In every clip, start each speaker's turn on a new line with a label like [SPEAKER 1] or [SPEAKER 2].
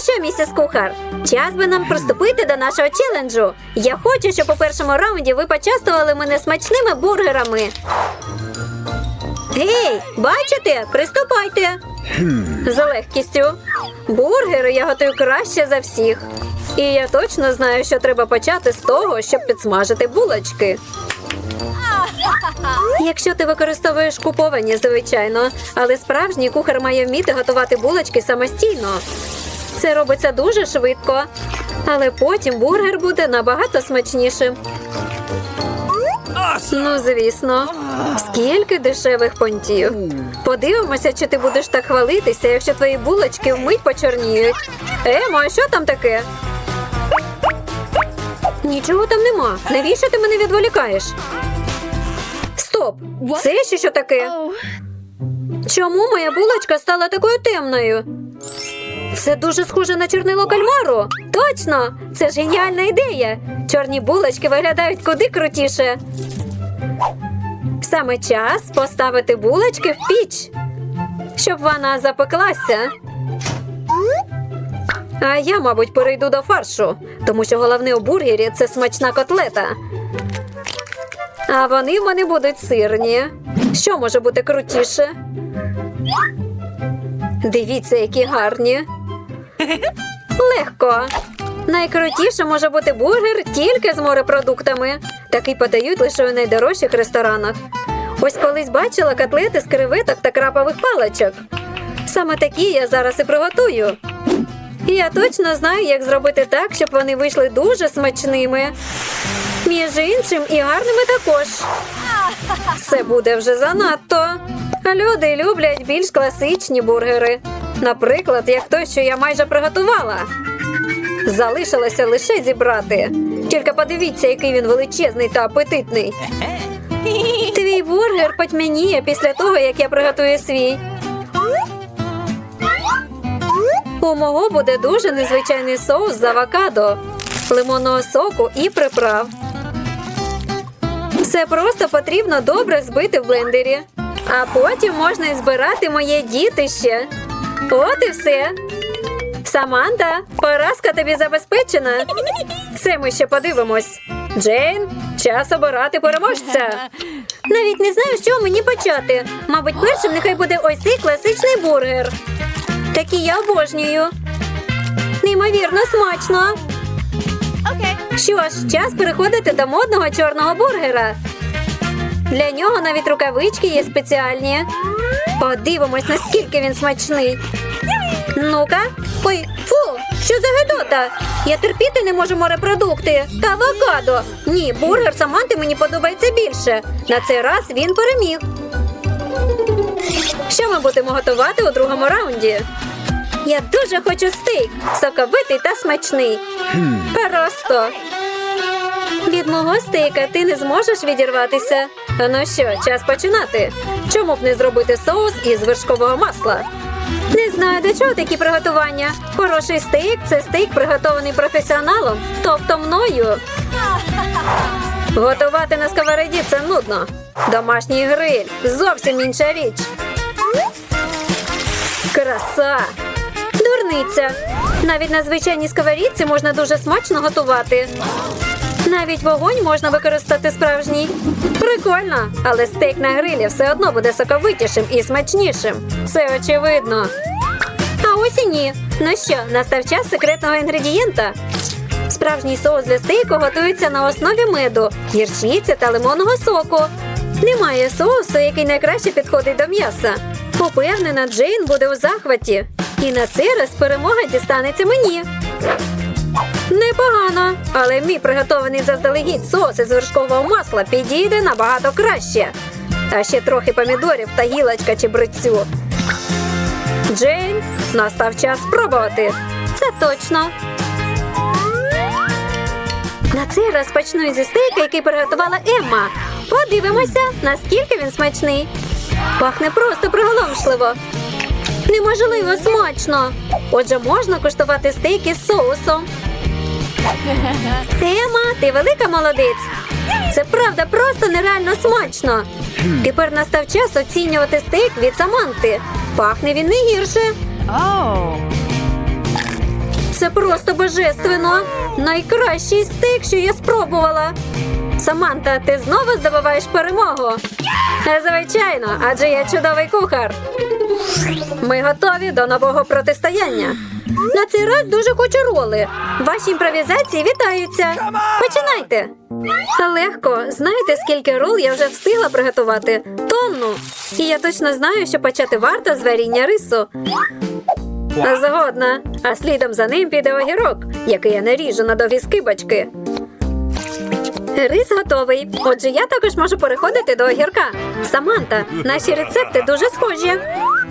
[SPEAKER 1] що, місіс кухар, час би нам приступити до нашого челенджу. Я хочу, щоб у першому раунді ви почастували мене смачними бургерами. Гей, бачите? Приступайте. З легкістю. Бургери я готую краще за всіх. І я точно знаю, що треба почати з того, щоб підсмажити булочки. Якщо ти використовуєш куповані, звичайно, але справжній кухар має вміти готувати булочки самостійно. Це робиться дуже швидко, але потім бургер буде набагато смачнішим. Ну, звісно, скільки дешевих понтів. Подивимося, чи ти будеш так хвалитися, якщо твої булочки вмить почорніють. Емо, а що там таке? Нічого там нема. Навіщо ти мене відволікаєш? Стоп! Це ще що таке? Чому моя булочка стала такою темною? Це дуже схоже на чорнило кальмару. Точно! Це ж геніальна ідея. Чорні булочки виглядають куди крутіше. Саме час поставити булочки в піч, щоб вона запеклася. А я, мабуть, перейду до фаршу, тому що головне у бургері це смачна котлета. А вони в мене будуть сирні. Що може бути крутіше? Дивіться, які гарні. Легко. Найкрутіше може бути бургер тільки з морепродуктами. Такий подають лише у найдорожчих ресторанах. Ось колись бачила котлети з креветок та крапових паличок. Саме такі я зараз і приготую. Я точно знаю, як зробити так, щоб вони вийшли дуже смачними. Між іншим і гарними також. Це буде вже занадто. Люди люблять більш класичні бургери. Наприклад, як той, що я майже приготувала. Залишилося лише зібрати. Тільки подивіться, який він величезний та апетитний. Твій бургер потьмяніє після того, як я приготую свій. У мого буде дуже незвичайний соус з авокадо, лимонного соку і приправ. Все просто потрібно добре збити в блендері. А потім можна і збирати моє дітище. От і все. Саманта, поразка тобі забезпечена. Це ми ще подивимось. Джейн, час обирати переможця. Навіть не знаю, з чого мені почати. Мабуть, першим нехай буде ось цей класичний бургер. Такий я обожнюю. Неймовірно смачно. Що ж, час переходити до модного чорного бургера. Для нього навіть рукавички є спеціальні. Подивимось, наскільки він смачний. Ну-ка. Ой, фу, що за гидота? Я терпіти не можу морепродукти та авокадо. Ні, бургер Саманти мені подобається більше. На цей раз він переміг. Що ми будемо готувати у другому раунді? Я дуже хочу стейк, соковитий та смачний. Просто. Від мого стейка ти не зможеш відірватися. Ну що, час починати. Чому б не зробити соус із вершкового масла? Не знаю, до чого такі приготування. Хороший стейк це стейк, приготований професіоналом, тобто мною. Готувати на сковороді це нудно. Домашній гриль зовсім інша річ. Краса! Дурниця. Навіть на звичайній сковорідці можна дуже смачно готувати. Навіть вогонь можна використати справжній. Прикольно, але стейк на грилі все одно буде соковитішим і смачнішим. Це очевидно. А ось і ні. Ну що, настав час секретного інгредієнта. Справжній соус для стейку готується на основі меду, гірчиці та лимонного соку. Немає соусу, який найкраще підходить до м'яса. Упевнена, Джейн буде у захваті. І на цей раз перемога дістанеться мені. Непогано, але мій приготований заздалегідь соус із вершкового масла підійде набагато краще. А ще трохи помідорів та гілочка чи брицю. Джейн, настав час спробувати. Це точно. На цей раз почну зі стейка, який приготувала Емма. Подивимося, наскільки він смачний. Пахне просто приголомшливо. Неможливо смачно. Отже, можна куштувати стейк із соусом. Ема, ти велика молодець. Це правда просто нереально смачно. Тепер настав час оцінювати стейк від Саманти. Пахне він не гірше. Це просто божественно. Найкращий стейк, що я спробувала. Саманта, ти знову здобуваєш перемогу. Звичайно, адже я чудовий кухар. Ми готові до нового протистояння. На цей раз дуже хочу роли. Ваші імпровізації вітаються. Починайте. Легко. Знаєте, скільки рол я вже встигла приготувати? Тонну. І я точно знаю, що почати варто з варіння рису. Згодна. А слідом за ним піде огірок, який я наріжу на довгі скибочки. Рис готовий. Отже, я також можу переходити до огірка. Саманта, наші рецепти дуже схожі.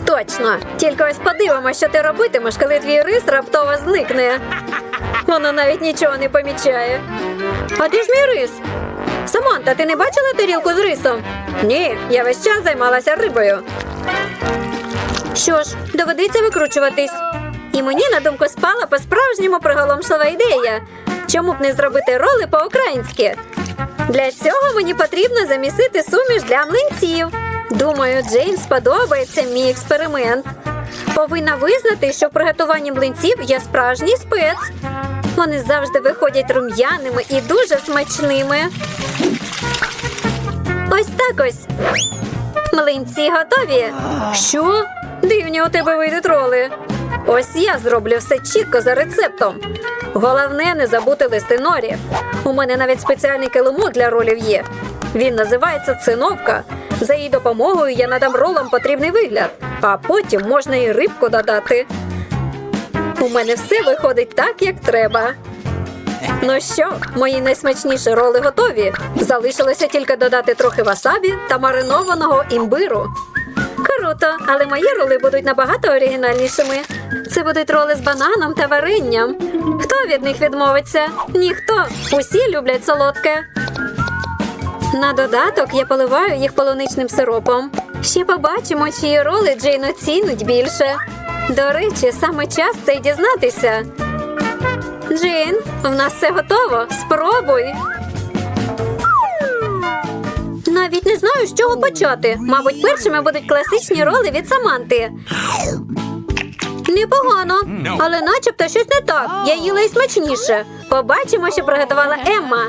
[SPEAKER 1] Точно. Тільки ось подивимося, що ти робитимеш, коли твій рис раптово зникне. Вона навіть нічого не помічає. А де ж мій рис? Саманта, ти не бачила тарілку з рисом? Ні, я весь час займалася рибою. Що ж, доведеться викручуватись. І мені на думку спала по-справжньому приголомшлива ідея. Чому б не зробити роли по-українськи? Для цього мені потрібно замісити суміш для млинців. Думаю, Джейн сподобається мій експеримент. Повинна визнати, що в приготуванні млинців я справжній спец. Вони завжди виходять рум'яними і дуже смачними. Ось так ось. Млинці готові. Що? Дивні у тебе вийдуть роли. Ось я зроблю все чітко за рецептом. Головне не забути листи норі. У мене навіть спеціальний килимок для ролів є. Він називається циновка. За її допомогою я надам ролам потрібний вигляд, а потім можна і рибку додати. У мене все виходить так, як треба. Ну що, мої найсмачніші роли готові. Залишилося тільки додати трохи васабі та маринованого імбиру. Круто, але мої роли будуть набагато оригінальнішими. Це будуть роли з бананом та варенням. Хто від них відмовиться? Ніхто. Усі люблять солодке. На додаток я поливаю їх полуничним сиропом. Ще побачимо, чиї роли Джейн оцінить більше. До речі, саме час це й дізнатися. Джейн, в нас все готово. Спробуй. Навіть не знаю, з чого почати. Мабуть, першими будуть класичні роли від Саманти. Непогано, але начебто щось не так. Я їла і смачніше. Побачимо, що приготувала Емма.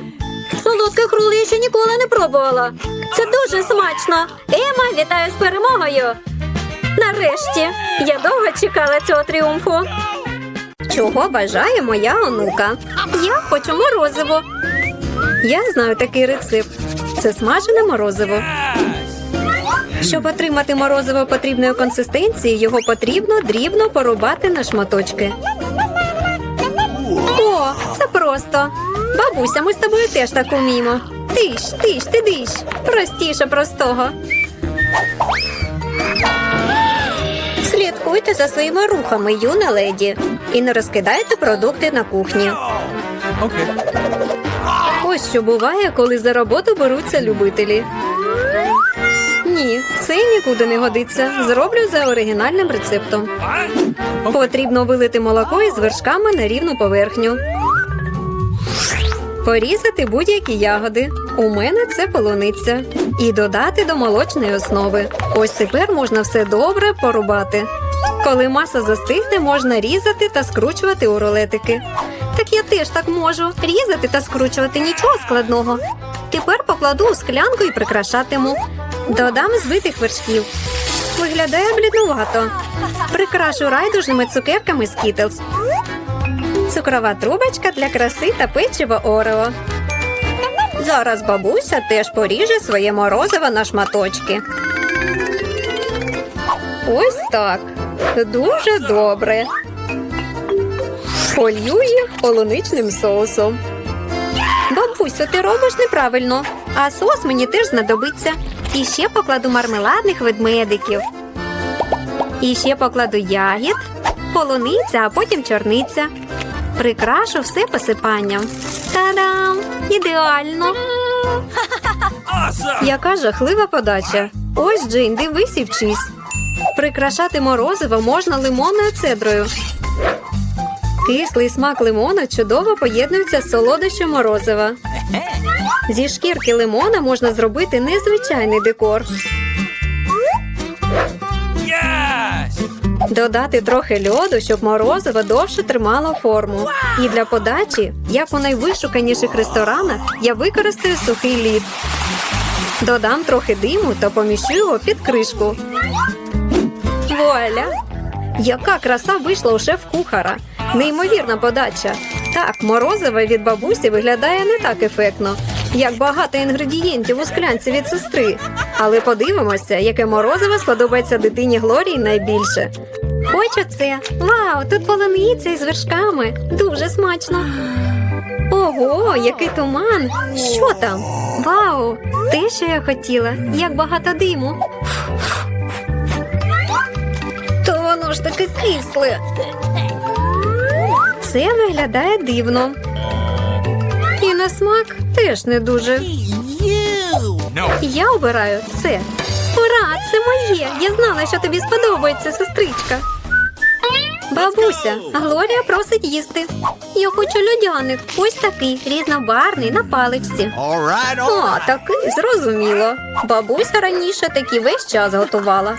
[SPEAKER 1] Солодких рол я ще ніколи не пробувала. Це дуже смачно. Емма, вітаю з перемогою. Нарешті я довго чекала цього тріумфу. Чого бажає моя онука? Я хочу морозиво. Я знаю такий рецепт. Це смажене морозиво. Щоб отримати морозиво потрібної консистенції, його потрібно дрібно порубати на шматочки. Просто. Бабуся, ми з тобою теж так уміємо. Тиш, тиш, ти диш. Простіше простого. Слідкуйте за своїми рухами, юна леді, і не розкидайте продукти на кухні.
[SPEAKER 2] Okay.
[SPEAKER 1] Ось що буває, коли за роботу беруться любителі. Ні, це нікуди не годиться. Зроблю за оригінальним рецептом. Потрібно вилити молоко із вершками на рівну поверхню. Порізати будь-які ягоди. У мене це полуниця. І додати до молочної основи. Ось тепер можна все добре порубати. Коли маса застигне, можна різати та скручувати у рулетики. Так я теж так можу. Різати та скручувати нічого складного. Тепер покладу у склянку і прикрашатиму. Додам збитих вершків. Виглядає бліднувато. Прикрашу райдужними цукерками з Кітлз. Цукрова трубочка для краси та печиво Орео. Зараз бабуся теж поріже своє морозиво на шматочки. Ось так. Дуже добре. Полью їх полуничним соусом. Бабусю, ти робиш неправильно, а соус мені теж знадобиться. І ще покладу мармеладних ведмедиків. І ще покладу ягід, полуниця, а потім чорниця. Прикрашу все посипанням. Та-дам! Ідеально! Яка жахлива подача. Ось Джейн, дивись і вчись. Прикрашати морозиво можна лимонною цедрою. Кислий смак лимона чудово поєднується з солодощем морозива. Зі шкірки лимона можна зробити незвичайний декор. Додати трохи льоду, щоб морозиво довше тримало форму. І для подачі, як у найвишуканіших ресторанах, я використаю сухий лід. Додам трохи диму та поміщу його під кришку. Вуаля! Яка краса вийшла у шеф-кухара! Неймовірна подача. Так, морозиво від бабусі виглядає не так ефектно, як багато інгредієнтів у склянці від сестри. Але подивимося, яке морозиво сподобається дитині Глорії найбільше. Хочу це. Вау, тут полуниця із вершками. Дуже смачно. Ого, який туман! Що там? Вау! Те, що я хотіла, як багато диму. То воно ж таке кисле. Це виглядає дивно. На смак теж не дуже. Я обираю це. Ура, це моє! Я знала, що тобі сподобається, сестричка. Бабуся, Глорія просить їсти. Я хочу льодяник. Ось такий, різнобарний на паличці.
[SPEAKER 2] All right, all
[SPEAKER 1] О, такий зрозуміло. Бабуся раніше такі весь час готувала.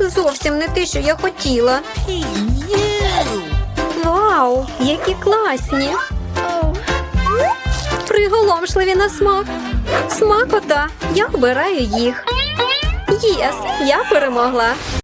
[SPEAKER 1] Зовсім не те, що я хотіла. Вау, які класні! Приголомшливі на смак. Смакота. Я обираю їх. Єс, я перемогла.